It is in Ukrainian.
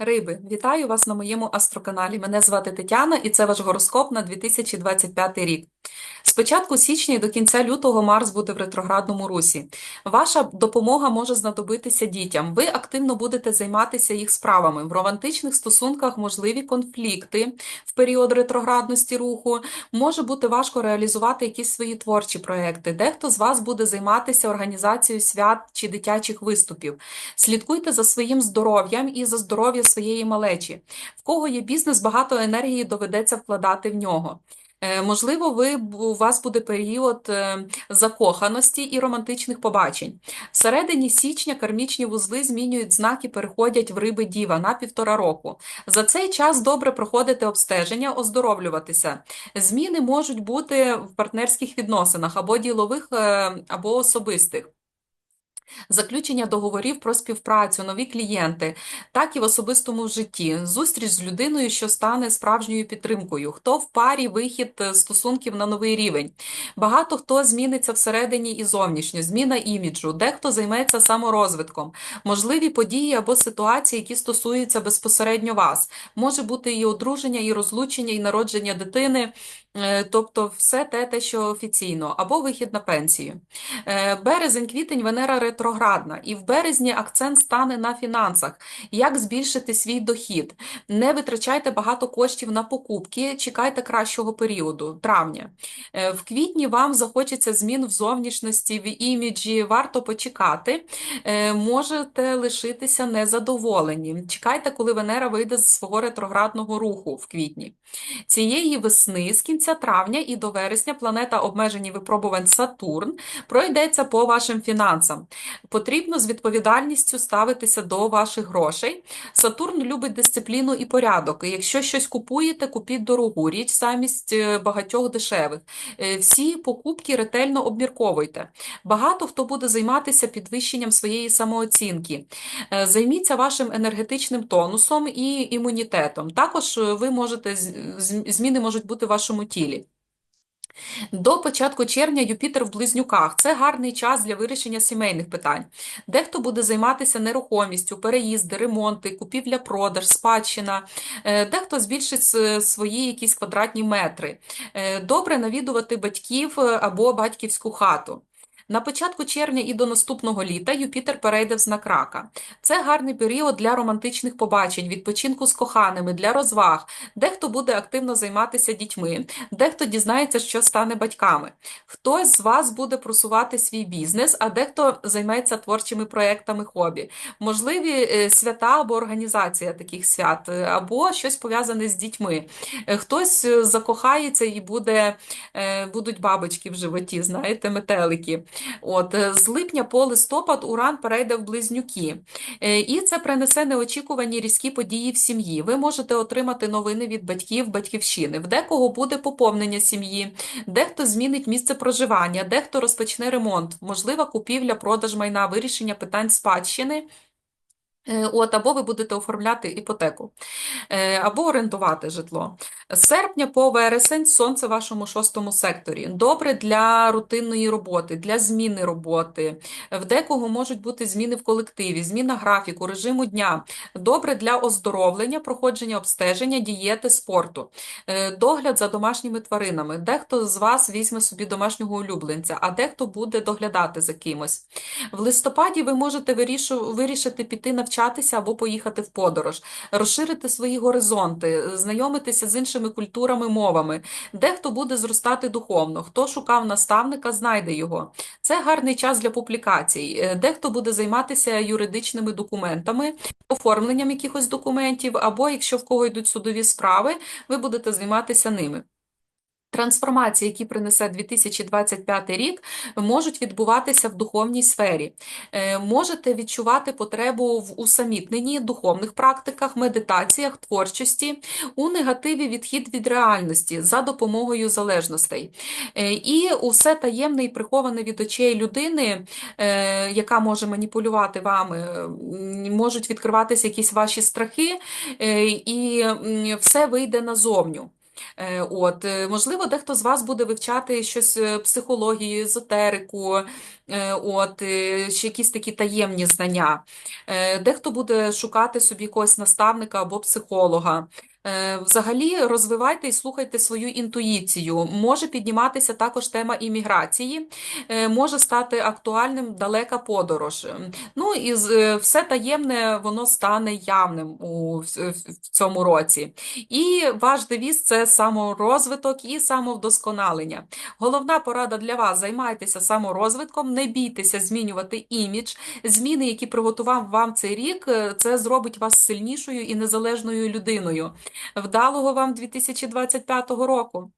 Риби, вітаю вас на моєму астроканалі. Мене звати Тетяна і це ваш гороскоп на 2025 рік. Початку січня і до кінця лютого Марс буде в ретроградному русі. Ваша допомога може знадобитися дітям. Ви активно будете займатися їх справами. В романтичних стосунках можливі конфлікти в період ретроградності руху. Може бути важко реалізувати якісь свої творчі проекти. Дехто з вас буде займатися організацією свят чи дитячих виступів. Слідкуйте за своїм здоров'ям і за здоров'я своєї малечі. В кого є бізнес, багато енергії доведеться вкладати в нього. Е, Можливо, ви у вас буде період е, закоханості і романтичних побачень. Всередині січня кармічні вузли змінюють знаки, переходять в риби діва на півтора року. За цей час добре проходити обстеження, оздоровлюватися. Зміни можуть бути в партнерських відносинах або ділових, е, або особистих. Заключення договорів про співпрацю, нові клієнти, так і в особистому житті, зустріч з людиною, що стане справжньою підтримкою, хто в парі вихід е, стосунків на новий рівень. Багато хто зміниться всередині і зовнішньо, зміна іміджу, дехто займеться саморозвитком, можливі події або ситуації, які стосуються безпосередньо вас. Може бути і одруження, і розлучення, і народження дитини. Е, Тобто все те, те, що офіційно, або вихід на пенсію. Е, Березень-квітень Венера ретроградна, і в березні акцент стане на фінансах. Як збільшити свій дохід? Не витрачайте багато коштів на покупки, чекайте кращого періоду, травня. Е, В квітні вам захочеться змін в зовнішності, в іміджі, варто почекати. Можете лишитися незадоволені. Чекайте, коли Венера вийде з свого ретроградного руху в квітні. Цієї весни, з кінця травня і до вересня, планета обмежені випробувань Сатурн пройдеться по вашим фінансам. Потрібно з відповідальністю ставитися до ваших грошей. Сатурн любить дисципліну і порядок. Якщо щось купуєте, купіть дорогу річ замість е, багатьох дешевих. Е, Всі покупки ретельно обмірковуйте. Багато хто буде займатися підвищенням своєї самооцінки. Е, Займіться вашим енергетичним тонусом і імунітетом. Також ви можете зміни можуть бути в вашому тілі. До початку червня Юпітер в Близнюках. Це гарний час для вирішення сімейних питань. Дехто буде займатися нерухомістю, переїзди, ремонти, купівля-продаж, спадщина. Е, Дехто збільшить свої якісь квадратні метри. Е, Добре навідувати батьків е, або батьківську хату. На початку червня і до наступного літа Юпітер перейде в знак рака. Це гарний період для романтичних побачень, відпочинку з коханими, для розваг. Дехто буде активно займатися дітьми, дехто дізнається, що стане батьками. Хтось з вас буде просувати свій бізнес, а дехто займеться творчими проектами хобі. Можливі е, свята або організація таких свят, е, або щось пов'язане з дітьми. Е, Хтось закохається і буде, будуть бабочки в животі, знаєте, метелики. От, е, з липня по листопад Уран перейде в Близнюки. Е, І це принесе неочікувані різкі події в сім'ї. Ви можете отримати новини від батьків, батьківщини. В декого буде поповнення сім'ї, дехто змінить місце проживання, дехто розпочне ремонт, можлива купівля, продаж майна, вирішення питань спадщини. Е, От, або ви будете оформляти іпотеку, е, або орендувати житло. З серпня по вересень сонце в вашому шостому секторі. Добре для рутинної роботи, для зміни роботи. В декого можуть бути зміни в колективі, зміна графіку, режиму дня. Добре для оздоровлення, проходження обстеження, дієти, спорту. Е, Догляд за домашніми тваринами. Дехто з вас візьме собі домашнього улюбленця, а дехто буде доглядати за кимось. В листопаді ви можете вирішити піти навчатися або поїхати в подорож, розширити свої горизонти, знайомитися з іншими культурами, мовами. Дехто буде зростати духовно, хто шукав наставника, знайде його. Це гарний час для публікацій. Е, Дехто буде займатися юридичними документами, оформленням якихось документів, або якщо в кого йдуть судові справи, ви будете займатися ними. Трансформації, які принесе 2025 рік, можуть відбуватися в духовній сфері. Е, Можете відчувати потребу в усамітненні, духовних практиках, медитаціях, творчості, у негативі відхід від реальності за допомогою залежностей. Е, І усе таємне і приховане від очей людини, е, яка може маніпулювати вами, можуть відкриватися якісь ваші страхи, і все вийде назовню. Е, От, е, можливо, дехто з вас буде вивчати щось е, психологію, езотерику, от, ще якісь такі таємні знання. Дехто буде шукати собі якогось наставника або психолога. Е, Взагалі розвивайте і слухайте свою інтуїцію. Може підніматися також тема імміграції, е, може стати актуальним далека подорож. Ну і е, все таємне воно стане явним у в- цьому році. І ваш девіз це саморозвиток і самовдосконалення. Головна порада для вас: займайтеся саморозвитком, не бійтеся змінювати імідж. Зміни, які приготував вам цей рік, це зробить вас сильнішою і незалежною людиною. Вдалого вам 2025 року!